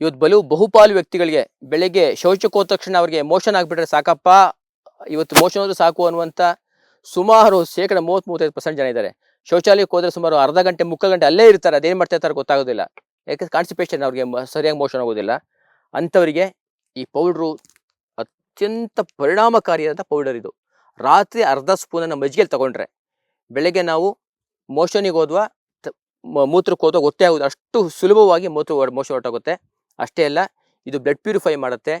ಇವತ್ತು ಬಲು ಬಹುಪಾಲು ವ್ಯಕ್ತಿಗಳಿಗೆ ಬೆಳಗ್ಗೆ ಶೌಚಕ್ಕೆ ಹೋದ ತಕ್ಷಣ ಅವರಿಗೆ ಮೋಷನ್ ಆಗಿಬಿಟ್ರೆ ಸಾಕಪ್ಪ. ಇವತ್ತು ಮೋಷನ್ ಹೋದ್ರೆ ಸಾಕು ಅನ್ನುವಂಥ ಸುಮಾರು ಶೇಕಡ ಮೂವತ್ತ್ ಮೂವತ್ತೈದು ಪರ್ಸೆಂಟ್ ಜನ ಇದ್ದಾರೆ. ಶೌಚಾಲಯಕ್ಕೆ ಹೋದ್ರೆ ಸುಮಾರು ಅರ್ಧ ಗಂಟೆ, ಮುಕ್ಕಾಲು ಗಂಟೆ ಅಲ್ಲೇ ಇರ್ತಾರೆ. ಅದೇನು ಮಾಡ್ತಾ ಇರ್ತಾರೆ ಗೊತ್ತಾಗೋದಿಲ್ಲ. ಯಾಕೆ ಕಾನ್ಸ್ಟಿಪೇಷನ್ ಅವ್ರಿಗೆ ಸರಿಯಾಗಿ ಮೋಷನ್ ಆಗೋದಿಲ್ಲ. ಅಂಥವರಿಗೆ ಈ ಪೌಡ್ರು ಅತ್ಯಂತ ಪರಿಣಾಮಕಾರಿಯಾದಂಥ ಪೌಡರ್ ಇದು. ರಾತ್ರಿ ಅರ್ಧ ಸ್ಪೂನನ್ನು ಮಜ್ಜಿಗೆಯಲ್ಲಿ ತಗೊಂಡ್ರೆ ಬೆಳಗ್ಗೆ ನಾವು ಮೋಷನಿಗೆ ಹೋದ್ವಾ ಮೂತ್ರಕ್ಕೆ ಹೋದ್ವಾ ಗೊತ್ತೇ ಆಗೋದು ಅಷ್ಟು ಸುಲಭವಾಗಿ ಮೂತ್ರ ಮೋಷ ಹೊರಟೋಗುತ್ತೆ. ಅಷ್ಟೇ ಅಲ್ಲ, ಇದು ಬ್ಲಡ್ ಪ್ಯೂರಿಫೈ ಮಾಡುತ್ತೆ.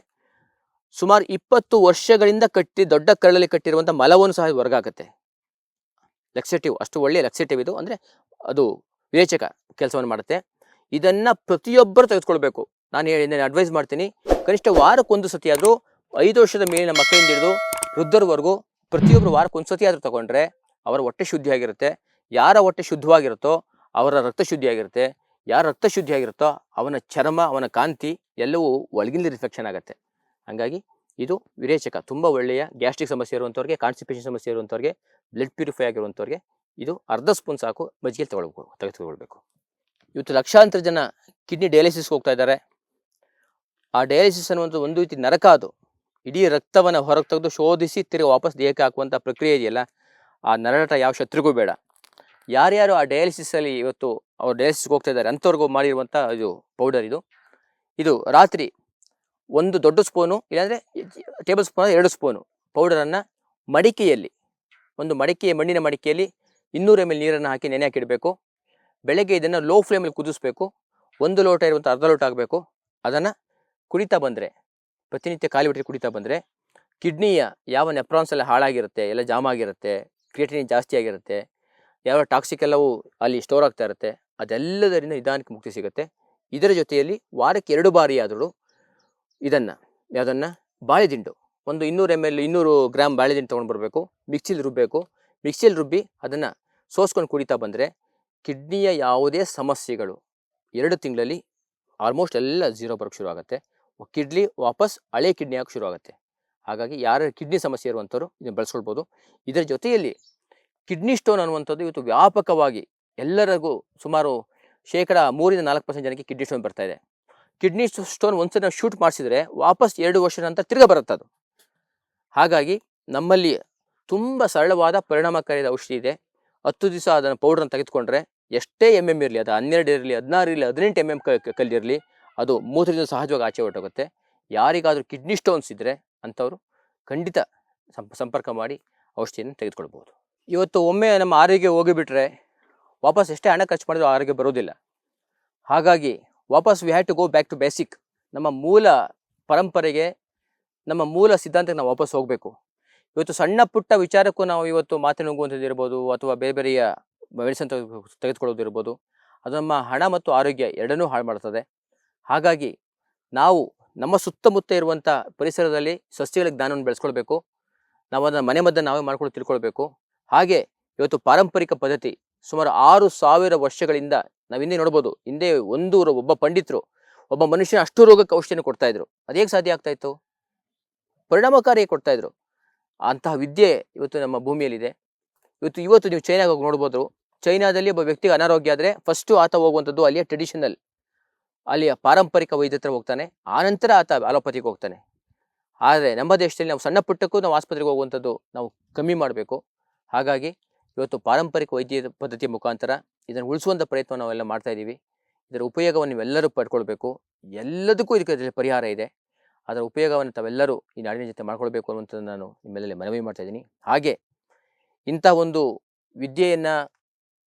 ಸುಮಾರು ಇಪ್ಪತ್ತು ವರ್ಷಗಳಿಂದ ಕಟ್ಟಿ, ದೊಡ್ಡ ಕರಳಲ್ಲಿ ಕಟ್ಟಿರುವಂಥ ಮಲವನ್ನು ಸಹ ಹೊರಗಾಗುತ್ತೆ ಲೆಕ್ಸೆಟಿವ್ ಅಷ್ಟು ಒಳ್ಳೆಯ ಲೆಕ್ಸೆಟಿವ್ ಇದು. ಅಂದರೆ ಅದು ವಿವೇಚಕ ಕೆಲಸವನ್ನು ಮಾಡುತ್ತೆ. ಇದನ್ನು ಪ್ರತಿಯೊಬ್ಬರು ತೆಗೆದುಕೊಳ್ಬೇಕು. ನಾನು ಹೇಳಿ ಅಡ್ವೈಸ್ ಮಾಡ್ತೀನಿ. ಕನಿಷ್ಠ ವಾರಕ್ಕೊಂದು ಸತಿ ಆದರೂ ಐದು ವರ್ಷದ ಮೇಲಿನ ಮಕ್ಕಳಿಂದ ಹಿಡಿದು ವೃದ್ಧರವರೆಗೂ ಪ್ರತಿಯೊಬ್ಬರು ವಾರಕ್ಕೊಂದು ಸತಿ ಆದರೂ ತಗೊಂಡ್ರೆ ಅವರ ಹೊಟ್ಟೆ ಶುದ್ಧಿಯಾಗಿರುತ್ತೆ. ಯಾರ ಹೊಟ್ಟೆ ಶುದ್ಧವಾಗಿರುತ್ತೋ ಅವರ ರಕ್ತ ಶುದ್ಧಿಯಾಗಿರುತ್ತೆ. ಯಾರ ರಕ್ತ ಶುದ್ಧಿಯಾಗಿರುತ್ತೋ ಅವನ ಚರ್ಮ, ಅವನ ಕಾಂತಿ ಎಲ್ಲವೂ ಒಳಗಿಂದ ರಿಫ್ಲೆಕ್ಷನ್ ಆಗುತ್ತೆ. ಹಾಗಾಗಿ ಇದು ವಿರೇಚಕ, ತುಂಬ ಒಳ್ಳೆಯ ಗ್ಯಾಸ್ಟ್ರಿಕ್ ಸಮಸ್ಯೆ ಇರುವಂಥವ್ರಿಗೆ ಕಾನ್ಸ್ಟಿಪೇಷನ್ ಸಮಸ್ಯೆ ಇರುವಂಥವ್ರಿಗೆ ಬ್ಲಡ್ ಪ್ಯೂರಿಫೈ ಆಗಿರುವಂಥವ್ರಿಗೆ ಇದು ಅರ್ಧ ಸ್ಪೂನ್ ಸಾಕು ಮಜ್ಜಿಗೆ ತಗೊಳ್ಬೇಕು ತೆಗೆದುಕೊಳ್ಬೇಕು. ಇವತ್ತು ಲಕ್ಷಾಂತರ ಜನ ಕಿಡ್ನಿ ಡಯಾಲಿಸಿಸ್ಗೆ ಹೋಗ್ತಾ ಇದ್ದಾರೆ. ಆ ಡಯಾಲಿಸಿಸ್ ಅನ್ನುವಂಥ ಒಂದು ರೀತಿ ನರಕ ಅದು. ಇಡೀ ರಕ್ತವನ್ನು ಹೊರಗೆ ತೆಗೆದು ಶೋಧಿಸಿ ತಿರುಗಿ ವಾಪಸ್ ದೇಹಕ್ಕೆ ಹಾಕುವಂಥ ಪ್ರಕ್ರಿಯೆ ಇದೆಯಲ್ಲ, ಆ ನರಟ ಯಾವ ಶತ್ರುಗೂ ಬೇಡ. ಯಾರ್ಯಾರು ಆ ಡಯಾಲಿಸಿಸಲ್ಲಿ ಇವತ್ತು ಅವ್ರು ಡಯಾಲಿಸಿಸ್ಗೆ ಹೋಗ್ತಾ ಇದ್ದಾರೆ ಅಂಥವ್ರಿಗೂ ಮಾಡಿರುವಂಥ ಇದು ಪೌಡರ್ ಇದು. ಇದು ರಾತ್ರಿ ಒಂದು ದೊಡ್ಡ ಸ್ಪೂನು ಇಲ್ಲಾಂದರೆ ಟೇಬಲ್ ಸ್ಪೂನ್ ಎರಡು ಸ್ಪೂನು ಪೌಡರನ್ನು ಮಡಿಕೆಯಲ್ಲಿ, ಒಂದು ಮಡಿಕೆಯ ಮಣ್ಣಿನ ಮಡಿಕೆಯಲ್ಲಿ ಇನ್ನೂರು ಎಂ ಎಲ್ ನೀರನ್ನು ಹಾಕಿ ನೆನೆ ಹಾಕಿಡಬೇಕು. ಬೆಳಗ್ಗೆ ಇದನ್ನು ಲೋ ಫ್ಲೇಮಲ್ಲಿ ಕುದಿಸ್ಬೇಕು. ಒಂದು ಲೋಟ ಇರುವಂಥ ಅರ್ಧ ಲೋಟ ಆಗಬೇಕು ಅದನ್ನು ಕುಡಿತಾ ಬಂದರೆ, ಪ್ರತಿನಿತ್ಯ ಖಾಲಿ ಬಿಟ್ಟರೆ ಕುಡಿತಾ ಬಂದರೆ ಕಿಡ್ನಿಯ ಯಾವ ನೆಪ್ರಾನ್ಸ್ ಎಲ್ಲ ಹಾಳಾಗಿರುತ್ತೆ, ಎಲ್ಲ ಜಾಮ್ ಆಗಿರುತ್ತೆ ಕ್ರಿಯೇಟಿನ್ ಜಾಸ್ತಿ ಆಗಿರುತ್ತೆ ಯಾವ ಟಾಕ್ಸಿಕ್ ಎಲ್ಲವೂ ಅಲ್ಲಿ ಸ್ಟೋರ್ ಆಗ್ತಾ ಇರುತ್ತೆ. ಅದೆಲ್ಲದರಿಂದ ನಿಧಾನಕ್ಕೆ ಮುಕ್ತಿ ಸಿಗುತ್ತೆ. ಇದರ ಜೊತೆಯಲ್ಲಿ ವಾರಕ್ಕೆ ಎರಡು ಬಾರಿ ಆದರೂ ಇದನ್ನು, ಯಾವುದನ್ನು? ಬಾಳೆದಿಂಡು. ಒಂದು ಇನ್ನೂರು ಎಂ ಎಲ್ ಇನ್ನೂರು ಗ್ರಾಮ್ ಬಾಳೆದಿಂಡು ತೊಗೊಂಡು ಬರಬೇಕು. ಮಿಕ್ಸಿಲಿ ರುಬ್ಬಬೇಕು ಮಿಕ್ಸಿಲಿ ರುಬ್ಬಿ ಅದನ್ನು ಸೋಸ್ಕೊಂಡು ಕುಡಿತಾ ಬಂದರೆ ಕಿಡ್ನಿಯ ಯಾವುದೇ ಸಮಸ್ಯೆಗಳು ಎರಡು ತಿಂಗಳಲ್ಲಿ ಆಲ್ಮೋಸ್ಟ್ ಎಲ್ಲ ಝೀರೋ ಬರೋಕ್ಕೆ ಶುರು ಆಗುತ್ತೆ. ಕಿಡ್ನಿ ವಾಪಸ್ ಹಳೆ ಕಿಡ್ನಿ ಆಗೋಕ್ಕೆ ಶುರು ಆಗುತ್ತೆ. ಹಾಗಾಗಿ ಯಾರ ಕಿಡ್ನಿ ಸಮಸ್ಯೆ ಇರುವಂಥವ್ರು ಇದನ್ನು ಬಳಸ್ಕೊಳ್ಬೋದು. ಇದರ ಜೊತೆಯಲ್ಲಿ ಕಿಡ್ನಿ ಸ್ಟೋನ್ ಅನ್ನುವಂಥದ್ದು ಇವತ್ತು ವ್ಯಾಪಕವಾಗಿ ಎಲ್ಲರಿಗೂ ಸುಮಾರು ಶೇಕಡ ಮೂರಿಂದ ನಾಲ್ಕು ಪರ್ಸೆಂಟ್ ಜನಕ್ಕೆ ಕಿಡ್ನಿ ಸ್ಟೋನ್ ಬರ್ತಾ ಇದೆ. ಕಿಡ್ನಿ ಸ್ಟೋನ್ ಒಂದ್ಸಲ ನಾವು ಶೂಟ್ ಮಾಡಿಸಿದ್ರೆ ವಾಪಸ್ ಎರಡು ವರ್ಷ ನಂತರ ತಿರ್ಗ ಬರುತ್ತೆ ಅದು. ಹಾಗಾಗಿ ನಮ್ಮಲ್ಲಿ ತುಂಬ ಸರಳವಾದ ಪರಿಣಾಮಕಾರಿಯಾದ ಔಷಧಿ ಇದೆ. ಹತ್ತು ದಿವಸ ಅದನ್ನು ಪೌಡ್ರನ್ನು ತೆಗೆದುಕೊಂಡ್ರೆ ಎಷ್ಟೇ ಎಂ ಎಂ ಇರಲಿ, ಅದು ಹನ್ನೆರಡು ಇರಲಿ, ಹದಿನಾರು ಇರಲಿ, ಹದಿನೆಂಟು ಎಂ ಎಂ ಕಲ್ಲಿರಲಿ ಅದು ಮೂತ್ರದಿಂದ ಸಹಜವಾಗಿ ಆಚೆ ಹೊರಟೋಗುತ್ತೆ. ಯಾರಿಗಾದರೂ ಕಿಡ್ನಿ ಸ್ಟೋನ್ಸ್ ಇದ್ದರೆ ಅಂಥವರು ಖಂಡಿತ ಸಂಪ, ಸಂಪರ್ಕ ಮಾಡಿ ಔಷಧಿಯನ್ನು ತೆಗೆದುಕೊಳ್ಬೋದು. ಇವತ್ತು ಒಮ್ಮೆ ನಮ್ಮ ಆರೋಗ್ಯ ಹೋಗಿಬಿಟ್ರೆ ವಾಪಸ್ ಎಷ್ಟೇ ಹಣ ಖರ್ಚು ಮಾಡಿದ್ರು ಆರೋಗ್ಯ ಬರೋದಿಲ್ಲ. ಹಾಗಾಗಿ ವಾಪಸ್ we had to go back to basic ನಮ್ಮ ಮೂಲ ಪರಂಪರೆಗೆ, ನಮ್ಮ ಮೂಲ ಸಿದ್ಧಾಂತಕ್ಕೆ ನಾವು ವಾಪಸ್ ಹೋಗಬೇಕು. ಇವತ್ತು ಸಣ್ಣ ಪುಟ್ಟ ವಿಚಾರಕ್ಕೂ ನಾವು ಇವತ್ತು ಮಾತಿನ ನುಗ್ಗುವಂಥದ್ದು ಇರ್ಬೋದು, ಅಥವಾ ಬೇರೆ ಬೇರೆಯ ಮೆಡಿಸನ್ ತೆಗೆದುಕೊಳ್ಳೋದು ಇರ್ಬೋದು, ಅದು ನಮ್ಮ ಹಣ ಮತ್ತು ಆರೋಗ್ಯ ಎರಡನ್ನೂ ಹಾಳು ಮಾಡ್ತದೆ. ಹಾಗಾಗಿ ನಾವು ನಮ್ಮ ಸುತ್ತಮುತ್ತ ಇರುವಂಥ ಪರಿಸರದಲ್ಲಿ ಸಸ್ಯಗಳ ಜ್ಞಾನವನ್ನು ಬೆಳೆಸ್ಕೊಳ್ಬೇಕು. ನಾವು ಅದನ್ನು ಮನೆ ಮದ್ದನ್ನು ನಾವೇ ಮಾಡ್ಕೊಂಡು ತಿಳ್ಕೊಳ್ಬೇಕು. ಹಾಗೆ ಇವತ್ತು ಪಾರಂಪರಿಕ ಪದ್ಧತಿ ಸುಮಾರು ಆರು ಸಾವಿರ ವರ್ಷಗಳಿಂದ ನಾವು ಹಿಂದೆ ನೋಡ್ಬೋದು. ಹಿಂದೆ ಒಂದು ಒಬ್ಬ ಪಂಡಿತರು, ಒಬ್ಬ ಮನುಷ್ಯನ ಅಷ್ಟು ರೋಗಕ್ಕೆ ಔಷಧಿಯನ್ನು ಕೊಡ್ತಾ ಇದ್ರು. ಅದೇಗೆ ಸಾಧ್ಯ ಆಗ್ತಾ ಇತ್ತು? ಪರಿಣಾಮಕಾರಿ ಕೊಡ್ತಾ ಇದ್ರು. ಅಂತಹ ವಿದ್ಯೆ ಇವತ್ತು ನಮ್ಮ ಭೂಮಿಯಲ್ಲಿದೆ. ಇವತ್ತು ಇವತ್ತು ನೀವು ಚೈನಾಗೆ ಹೋಗಿ ನೋಡ್ಬೋದು ಚೈನಾದಲ್ಲಿ ಒಬ್ಬ ವ್ಯಕ್ತಿಗೆ ಅನಾರೋಗ್ಯ ಆದರೆ ಫಸ್ಟು ಆತ ಹೋಗುವಂಥದ್ದು ಅಲ್ಲಿಯ ಟ್ರೆಡಿಷನಲ್ ಅಲ್ಲಿಯ ಪಾರಂಪರಿಕ ವೈದ್ಯ ಹತ್ರ ಹೋಗ್ತಾನೆ. ಆನಂತರ ಆತ ಅಲೋಪತಿಗೆ ಹೋಗ್ತಾನೆ. ಆದರೆ ನಮ್ಮ ದೇಶದಲ್ಲಿ ನಾವು ಸಣ್ಣ ಪುಟ್ಟಕ್ಕೂ ನಾವು ಆಸ್ಪತ್ರೆಗೆ ಹೋಗುವಂಥದ್ದು ನಾವು ಕಮ್ಮಿ ಮಾಡಬೇಕು. ಹಾಗಾಗಿ ಇವತ್ತು ಪಾರಂಪರಿಕ ವೈದ್ಯ ಪದ್ಧತಿ ಮುಖಾಂತರ ಇದನ್ನು ಉಳಿಸುವಂಥ ಪ್ರಯತ್ನ ನಾವೆಲ್ಲ ಮಾಡ್ತಾ ಇದ್ದೀವಿ. ಇದರ ಉಪಯೋಗವನ್ನು ನೀವೆಲ್ಲರೂ ಪಡ್ಕೊಳ್ಬೇಕು. ಎಲ್ಲದಕ್ಕೂ ಇದಕ್ಕೆ ಪರಿಹಾರ ಇದೆ. ಅದರ ಉಪಯೋಗವನ್ನು ತಾವೆಲ್ಲರೂ ಈ ನಾಡಿನ ಜೊತೆ ಮಾಡ್ಕೊಳ್ಬೇಕು ಅನ್ನುವಂಥದ್ದು ನಾನು ನಿಮ್ಮೆಲ್ಲೇ ಮನವಿ ಮಾಡ್ತಾ ಇದ್ದೀನಿ. ಹಾಗೆ ಇಂಥ ಒಂದು ವಿದ್ಯೆಯನ್ನು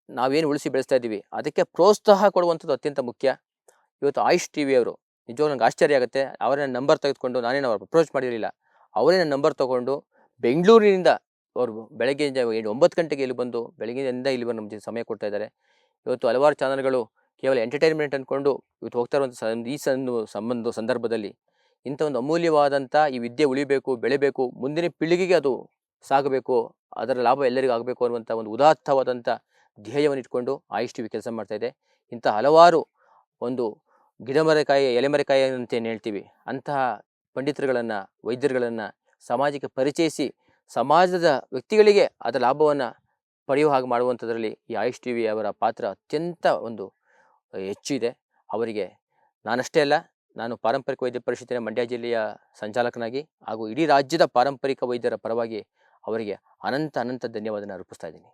ನಾವೇನು ಉಳಿಸಿ ಬೆಳೆಸ್ತಾ ಇದ್ದೀವಿ, ಅದಕ್ಕೆ ಪ್ರೋತ್ಸಾಹ ಕೊಡುವಂಥದ್ದು ಅತ್ಯಂತ ಮುಖ್ಯ. ಇವತ್ತು ಆಯುಷ್ ಟಿ ವಿಯವರು ನಿಜವಾಗ ನಂಗೆ ಆಶ್ಚರ್ಯ ಆಗುತ್ತೆ. ಅವರ ನಂಬರ್ ತೆಗೆದುಕೊಂಡು ನಾನೇನು ಅವ್ರು ಅಪ್ರೋಚ್ ಮಾಡಿರಲಿಲ್ಲ. ಅವರೇ ನನ್ನ ನಂಬರ್ ತೊಗೊಂಡು ಬೆಂಗಳೂರಿನಿಂದ ಅವರು ಬೆಳಗ್ಗೆ ಏಳು ಒಂಬತ್ತು ಗಂಟೆಗೆ ಇಲ್ಲಿ ಬಂದು ಬೆಳಗ್ಗೆಯಿಂದ ಇಲ್ಲಿ ಬಂದು ನಮ್ಮ ಸಮಯ ಕೊಡ್ತಾ ಇದ್ದಾರೆ. ಇವತ್ತು ಹಲವಾರು ಚಾನಲ್ಗಳು ಕೇವಲ ಎಂಟರ್ಟೈನ್ಮೆಂಟ್ ಅಂದ್ಕೊಂಡು ಇವತ್ತು ಹೋಗ್ತಾ ಇರುವಂಥ ಈ ಸಂದು ಸಂಬಂಧ ಸಂದರ್ಭದಲ್ಲಿ ಇಂಥ ಒಂದು ಅಮೂಲ್ಯವಾದಂಥ ಈ ವಿದ್ಯೆ ಉಳಿಬೇಕು, ಬೆಳಿಬೇಕು, ಮುಂದಿನ ಪೀಳಿಗೆಗೆ ಅದು ಸಾಗಬೇಕು, ಅದರ ಲಾಭ ಎಲ್ಲರಿಗೂ ಆಗಬೇಕು ಅನ್ನುವಂಥ ಒಂದು ಉದಾತ್ತವಾದಂಥ ಧ್ಯೇಯವನ್ನು ಇಟ್ಕೊಂಡು ಆಯುಷ್ ಟಿ ವಿ ಕೆಲಸ ಇದೆ. ಇಂಥ ಹಲವಾರು ಒಂದು ಗಿಡಮರೆಕಾಯಿ, ಎಲೆಮರೆಕಾಯಿ ಅಂತ ಏನು ಹೇಳ್ತೀವಿ, ಅಂತಹ ಪಂಡಿತರುಗಳನ್ನು, ವೈದ್ಯರುಗಳನ್ನು ಸಮಾಜಕ್ಕೆ ಪರಿಚಯಿಸಿ ಸಮಾಜದ ವ್ಯಕ್ತಿಗಳಿಗೆ ಅದರ ಲಾಭವನ್ನು ಪಡೆಯುವ ಹಾಗೆ ಮಾಡುವಂಥದ್ರಲ್ಲಿ ಈ ಆಯುಷ್ ಟಿ ವಿ ಅವರ ಪಾತ್ರ ಅತ್ಯಂತ ಒಂದು ಹೆಚ್ಚು ಇದೆ. ಅವರಿಗೆ ನಾನಷ್ಟೇ ಅಲ್ಲ, ನಾನು ಪಾರಂಪರಿಕ ವೈದ್ಯ ಪರಿಷತ್ತಿನ ಮಂಡ್ಯ ಜಿಲ್ಲೆಯ ಸಂಚಾಲಕನಾಗಿ ಹಾಗೂ ಇಡೀ ರಾಜ್ಯದ ಪಾರಂಪರಿಕ ವೈದ್ಯರ ಪರವಾಗಿ ಅವರಿಗೆ ಅನಂತ ಅನಂತ ಧನ್ಯವಾದನ ಅರ್ಪಿಸ್ತಾ ಇದ್ದೀನಿ.